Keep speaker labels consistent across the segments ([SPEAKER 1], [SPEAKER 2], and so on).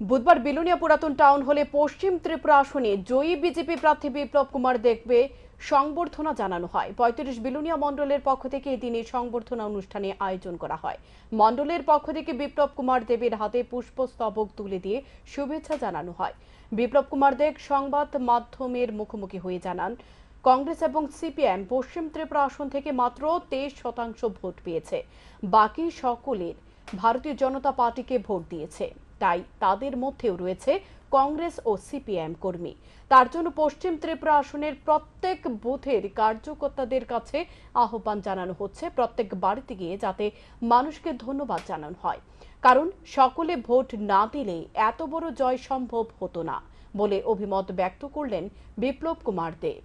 [SPEAKER 1] বুধবার বিলুনিয়া পুরাতন টাউন হলে পশ্চিম ত্রিপুরা আসনে জয়ী বিজেপি প্রার্থী বিপ্লব কুমার দেখবে সংবর্ধনা জানানো হয়। পঁয়ত্রিশ বিলুনিয়া মণ্ডলের পক্ষ থেকে এদিনে সংবর্ধনা অনুষ্ঠানে আয়োজন করা হয়। মণ্ডলের পক্ষ থেকে বিপ্লব কুমার দেবের হাতে পুষ্পস্তবক তুলে দিয়ে শুভেচ্ছা জানানো হয়। বিপ্লব কুমার দেব সংবাদ মাধ্যমের মুখোমুখি হয়ে জানান, কংগ্রেস এবং সিপিএম পশ্চিম ত্রিপুরা আসন থেকে মাত্র তেইশ শতাংশ ভোট পেয়েছে। বাকি সকলের ভারতীয় জনতা পার্টিকে ভোট দিয়েছে। তাই তাদের মধ্যেও রয়েছে কংগ্রেস ও সিপিএম কর্মী। তার জন্য পশ্চিম ত্রিপুরা আসনের প্রত্যেক বুথের কার্যকর্তাদের কাছে আহ্বান জানানো হচ্ছে প্রত্যেক বাড়িতে গিয়ে যাতে মানুষকে ধন্যবাদ জানানো হয়। কারণ সকলে ভোট না দিলে এত বড় জয় সম্ভব হতো না বলে অভিমত ব্যক্ত করলেন বিপ্লব কুমার দেব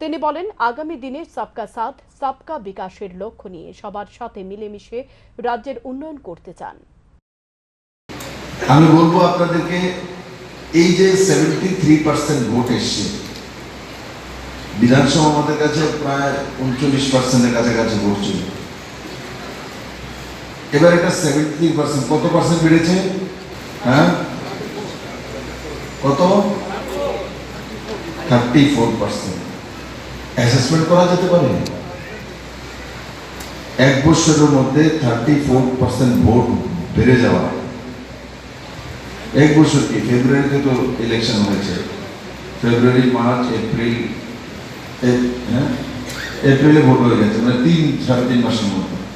[SPEAKER 1] তিনি বলেন, আগামী দিনে সবকা সাথ, সবকা বিকাশের লক্ষ্য নিয়ে সবার সাথে মিলেমিশে রাজ্যের উন্নয়ন করতে চান।
[SPEAKER 2] আমি বলব আপনাদেরকে, এই যে সেভেন্টি থ্রি পার্সেন্ট ভোট এসছে, বিধানসভা আমাদের কাছে প্রায় উনচল্লিশ পার্সেন্টের কাছাকাছি ভোট ছিল। এবার এটা সেভেন্টি থ্রি পার্সেন্ট কত পার্সেন্ট বেড়েছে? হ্যাঁ? কত? থার্টি ফোর পার্সেন্ট অ্যাসেসমেন্ট করা যেতে পারে? এক বছরের মধ্যে থার্টি ফোর পার্সেন্ট ভোট বেড়ে যাওয়া। এক বছর কি? ফেব্রুয়ারিতে তো ইলেকশন হয়েছে। ফেব্রুয়ারি, মার্চ, এপ্রিল হ্যাঁ? এপ্রিলে ভোট হয়ে গেছে। মানে তিন, সাড়ে তিন মাসের মধ্যে।